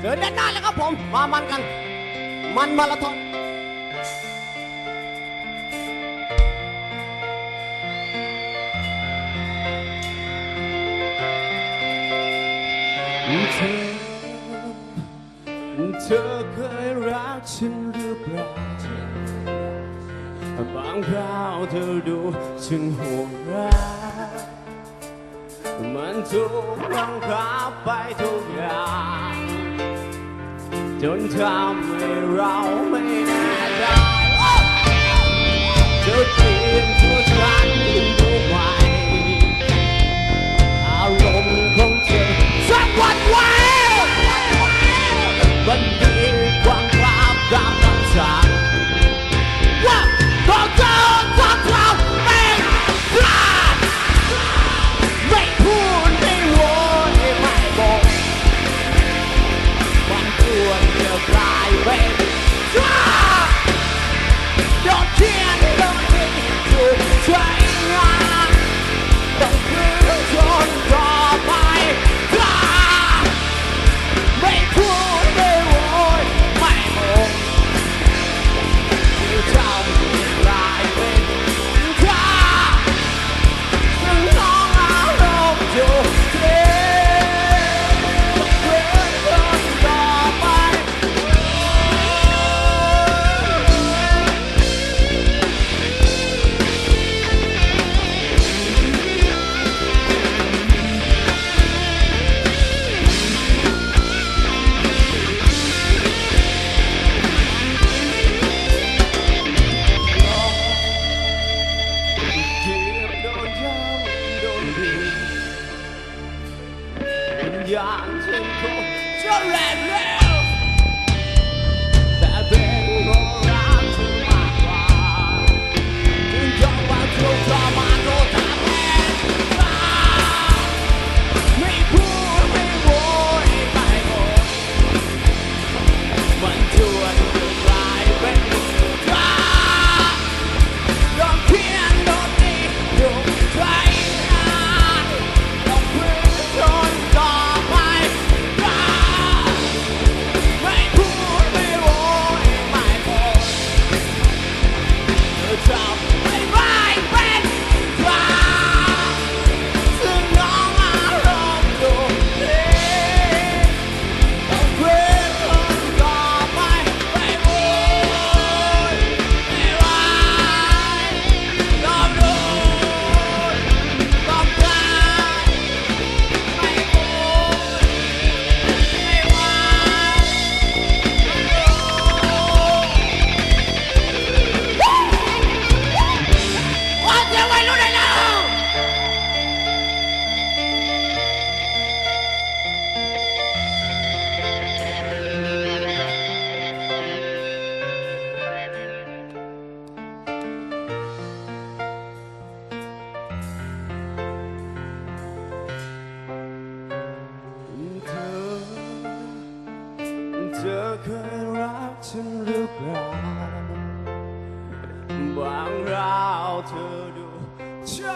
เดินด้นหน้าแล้วครับผม มามันกัน มันมาราธอนเธอเธอเคยรักฉันหรือเปล่าบางคราวเธอดูฉันโหดร้ายมันทุกบังคับไปทุกอย่าง จนทำให้เราไม่แน่ใจจุดเปลี่ยนตัวฉันดูใหม่ เคยรักฉันหรือเปล่าบางราวเธอดูฉัน